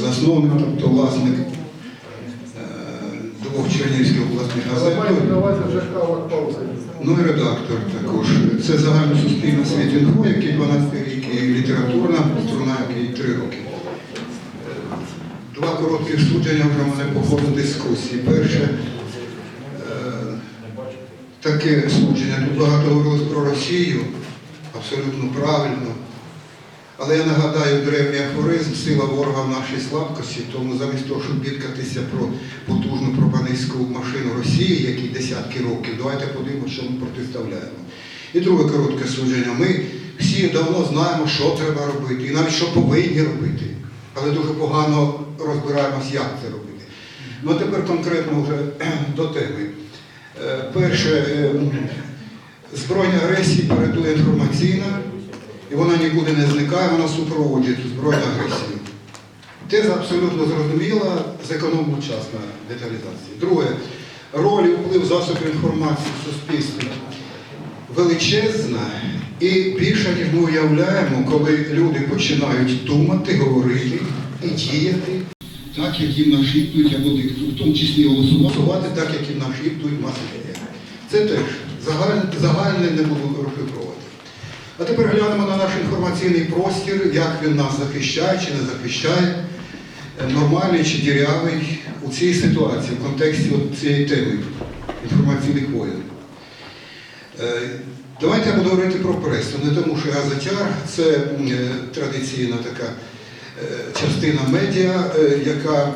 засновник, тобто власник е, двох Чернігівських обласних газет. Але мається на увазі вже кава пауза. Ну і редактор також. Це загальносуспільна світінфо, який 12 рік, і літературна струна, який 3 роки. Е, Два коротких судження вже в мене по ходу дискусії. Перше, е, таке судження. Тут багато говорилось про Росію, абсолютно правильно. Але я нагадаю древній афоризм сила ворога в нашій слабкості, тому замість того, щоб бідкатися про потужну пропагандистську машину Росії, якій десятки років, давайте подивимося, що ми протиставляємо. І друге коротке судження. Ми всі давно знаємо, що треба робити, і навіть що повинні робити, але дуже погано розбираємось, як це робити. Ну а тепер конкретно вже до теми. Е, Перше, е, збройна агресія передує інформаційна, і вона нікуди не зникає, вона супроводжує цю збройну агресію. Теза абсолютно зрозуміла, зекономив час на деталізації. Друге, роль і вплив засобів інформації в суспільстві величезна і більше, ніж ми уявляємо, коли люди починають думати, говорити і діяти так, як їм нашіптують або диктують, в тому числі голосувати так, як їм нашіптують медіа. Це теж загальне, загальне не буду розшифровувати. А тепер глянемо на наш інформаційний простір, як він нас захищає чи не захищає, е, нормальний чи дірявий у цій ситуації, в контексті от цієї теми інформаційних воєн. Е, Давайте я буду говорити про пресу, не тому що газетяр, це е, традиційна така частина медіа, яка,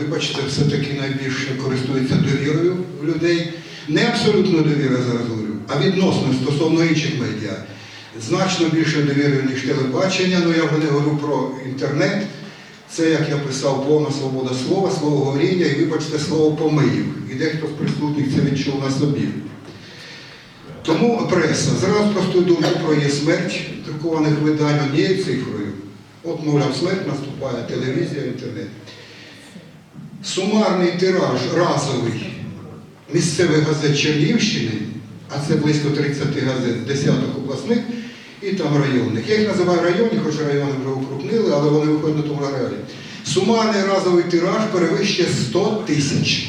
вибачте, все-таки найбільше користується довірою людей. Не абсолютно довіра зараз говорю, а відносно стосовно інших медіа. Значно більше довіри, ніж телебачення, ну я вже не говорю про інтернет. Це, як я писав, повна свобода слова, слово говоріння і, вибачте, слово помиїв. І дехто з присутніх це відчув на собі. Тому преса зразу простою думку про її смерть друкованих видань однією цифрою. От, мовляв, смерть наступає, телевізія, інтернет. Сумарний тираж разовий місцевих газет Чернігівщини, а це близько 30 газет, десяток обласних і там районних. Я їх називаю районні, хоч райони вже укрупнили, але вони виходять на тому реалі. Сумарний разовий тираж перевищує 100 тисяч.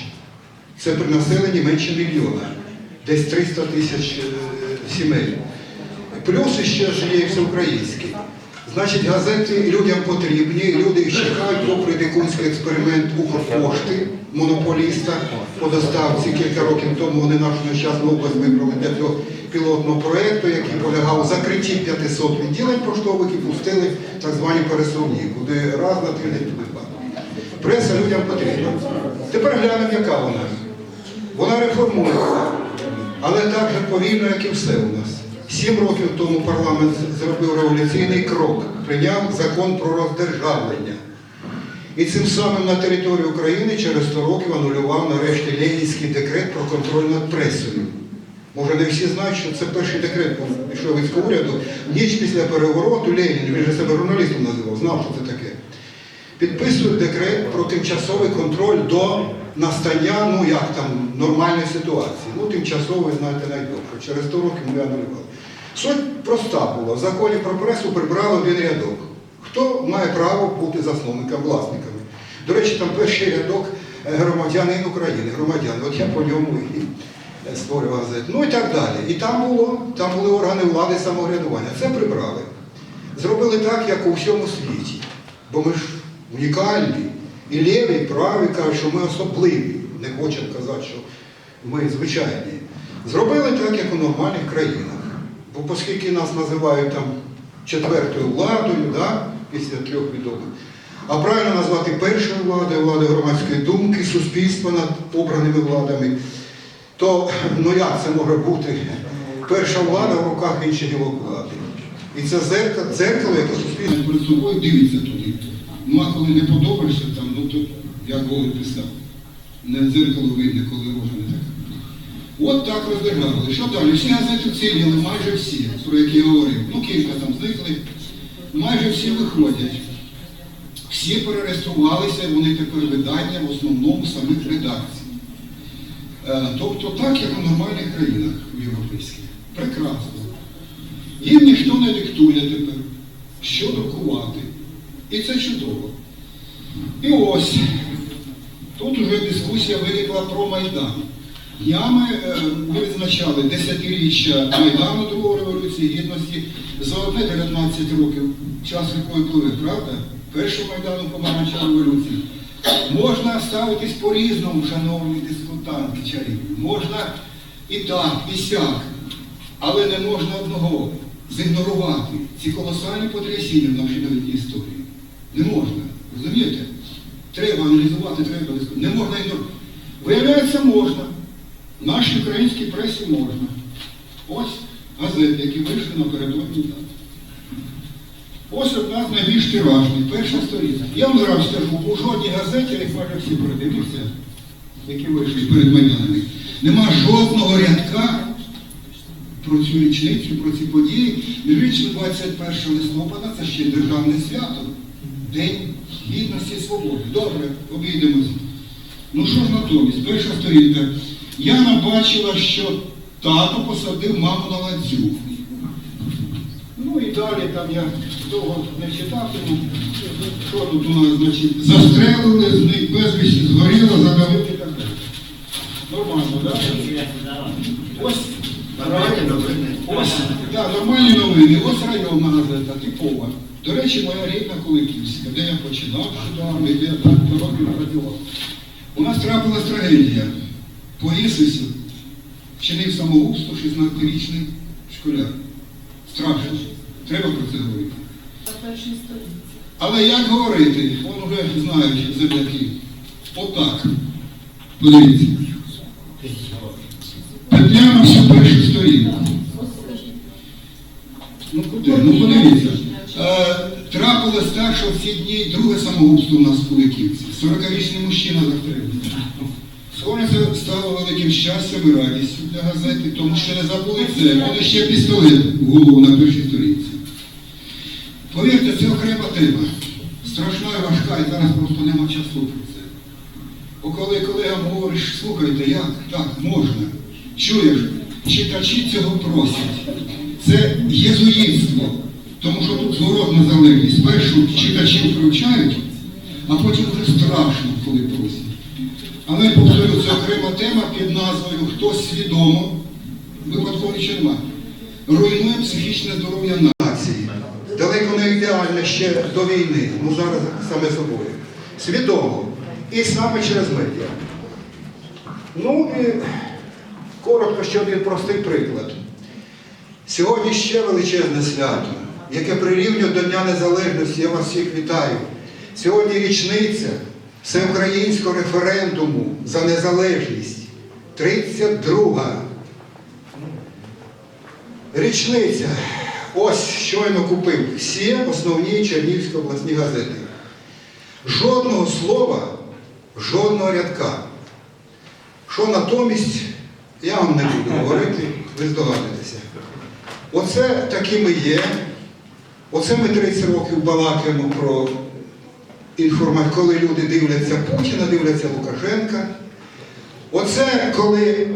Це при населенні менше мільйона, десь 300 тисяч е, сімей. Плюс ще ж є і всеукраїнські. Значить, газети людям потрібні, люди їх чекають, попри дикунський експеримент Укрпошти, монополіста по доставці. Кілька років тому вони нашу нещасну область вибрали для цього пілотного проєкту, який полягав у закритті 500 відділень поштових і пустили так звані пересувні, куди раз на тиждень туди. Преса людям потрібна. Тепер глянемо, яка вона. Вона реформується, але так же повільно, як і все у нас. Сім років тому парламент зробив революційний крок, прийняв закон про роздержавлення. І цим самим на території України через 100 років анулював нарешті Ленінський декрет про контроль над пресою. Може, не всі знають, що це перший декрет пішов від уряду. Ніч після перевороту Ленін, він же себе журналістом називав, знав, що це таке. Підписують декрет про тимчасовий контроль до настання, ну як там, нормальної ситуації. Ну, тимчасово, ви знаєте, найдовше. Через 100 років ми анулювали. Суть проста була. В законі про пресу прибрали один рядок. Хто має право бути засновником, власниками? До речі, там перший рядок е, громадянин України, громадян. От я по ньому і е, створював газет. Ну і так далі. І там було, там були органи влади самоврядування. Це прибрали. Зробили так, як у всьому світі. Бо ми ж унікальні. І ліві, і праві кажуть, що ми особливі. Не хочемо казати, що ми звичайні. Зробили так, як у нормальних країнах. Бо оскільки нас називають там четвертою владою, да, після трьох відомих, а правильно назвати першою владою, владою громадської думки, суспільства над обраними владами, то ну як це може бути? Перша влада в руках інших гілок влади. І це зеркало, зеркало яке суспільство перед собою дивиться туди. Ну а коли не подобаєшся там, ну то як Голод писав. Не дзеркало видно, коли рожа не така. От так роздержали. Що далі? Всі газети ціліли, майже всі, про які я говорив. Ну, кілька там зникли. Майже всі виходять. Всі перереєструвалися, вони тепер видання в основному самих редакцій. Е, Тобто так, як у нормальних країнах європейських. Прекрасно. Їм ніхто не диктує тепер, що друкувати. І це чудово. І ось, тут уже дискусія виникла про Майдан. Днями е, ми відзначали десятиріччя Майдану Другої революції гідності за одне 19 років, час якої пливе, правда? Першого Майдану помаранчевої революції. Можна ставитись по-різному, шановні дискутанти чарівні. Можна і так, і сяк. Але не можна одного зігнорувати ці колосальні потрясіння в нашій новітній історії. Не можна. Розумієте? Треба аналізувати, треба дискутувати. Не можна ігнорувати. Виявляється, можна. В нашій українській пресі можна. Ось газети, які вийшли напередодні дати. Ось одна з найбільш тиражних, перша сторінка. Я вам зараз скажу, у жодній газеті, як майже всі передивіться, які вийшли перед Майданами, нема жодного рядка про цю річницю, про ці події. Між 21 листопада це ще державне свято, День гідності і свободи. Добре, обійдемося. Ну що ж натомість, перша сторінка. Яна бачила, що тато посадив маму на ланцюг. Ну і далі там я довго не читатиму. Що тут у нас, значить, застрелили, з них безвісті згоріло, задавив і так далі. Нормально, так? Ось Нормальні новини. Ось, так, нормальні новини. Ось районна газета, типова. До речі, моя рідна Коликівська, де я починав де я так років працював. У нас трапилась трагедія. По Ісусу вчинив самогубство 16-річний школяр. Страшно. Треба про це говорити. На. Але як говорити? Вон вже знають земляки. Отак. Подивіться. Тетяна всю першу сторінку. Ну куди? Ну подивіться. Е, трапилось так, що в ці дні друге самогубство у нас в Куликівці. 40-річний мужчина застрелив. Сьогодні це стало великим щастям і радістю для газети, тому що не забули це. Буде ще пістолет в голову на першій сторінці. Повірте, це окрема тема. Страшна і важка, і зараз просто нема часу про це. Бо коли колегам говориш, слухайте, як так можна, чуєш, читачі цього просять. Це єзуїтство, тому що тут зворотна залежність. Спершу читачів привчають, а потім вже страшно, коли просять. Але повторю, це окрема тема під назвою Хтось свідомо, випадково нічого нема, руйнує психічне здоров'я нації. Далеко не ідеальне ще до війни, ну зараз саме собою. Свідомо. І саме через медіа. Ну і коротко ще один простий приклад. Сьогодні ще величезне свято, яке прирівнює до Дня Незалежності. Я вас всіх вітаю. Сьогодні річниця всеукраїнського референдуму за незалежність. 32 річниця. Ось щойно купив всі основні Чернігівські обласні газети. Жодного слова, жодного рядка. Що натомість, я вам не буду говорити, ви здогадуєтеся. Оце такі ми є. Оце ми 30 років балакаємо про інформацію, коли люди дивляться Путіна, дивляться Лукашенка. Оце коли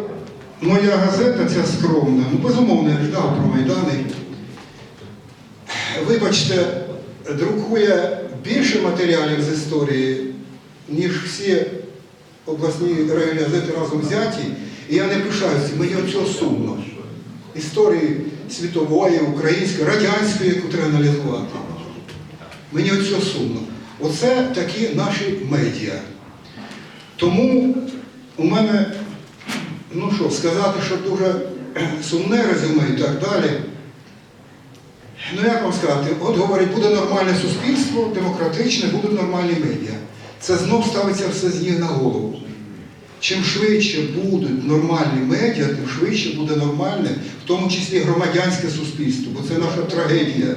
моя газета, ця скромна, ну безумовно, я ждав про Майдани. Вибачте, друкує більше матеріалів з історії, ніж всі обласні газети разом взяті. І я не пишаюся, мені оцього сумно. Історії світової, української, радянської, яку треба аналізувати. Мені оцього сумно. Оце такі наші медіа. Тому у мене, ну що, сказати, що дуже сумне резюме і так далі. Ну як вам сказати, от говорять, буде нормальне суспільство, демократичне, будуть нормальні медіа. Це знов ставиться все з ніг на голову. Чим швидше будуть нормальні медіа, тим швидше буде нормальне, в тому числі громадянське суспільство, бо це наша трагедія.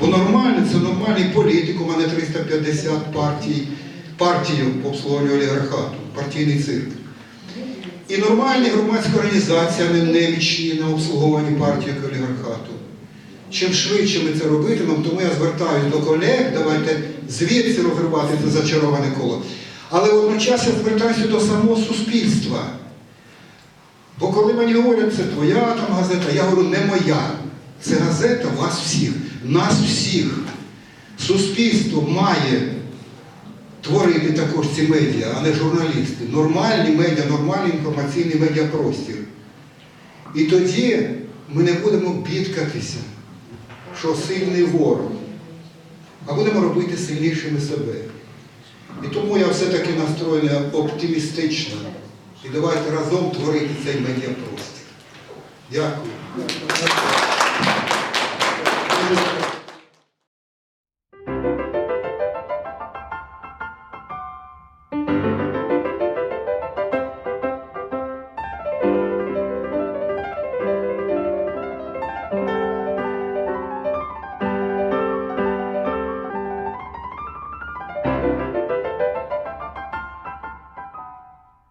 Бо нормальне це нормальний політик, у мене 350 партій, партію по обслуговуванню олігархату, партійний цирк. І нормальні громадські організації, а не немічні на обслуговуванні партії олігархату. Чим швидше ми це робитимемо, тому я звертаюся до колег, давайте звідси розривати це зачароване коло. Але водночас я звертаюся до самого суспільства. Бо коли мені говорять, це твоя там газета, я говорю, не моя. Це газета вас всіх, нас всіх. Суспільство має творити також ці медіа, а не журналісти. Нормальні медіа, нормальний інформаційний медіапростір. І тоді ми не будемо бідкатися, що сильний ворог, а будемо робити сильнішими себе. І тому я все-таки настроєний оптимістично. І давайте разом творити цей медіапростір. Дякую.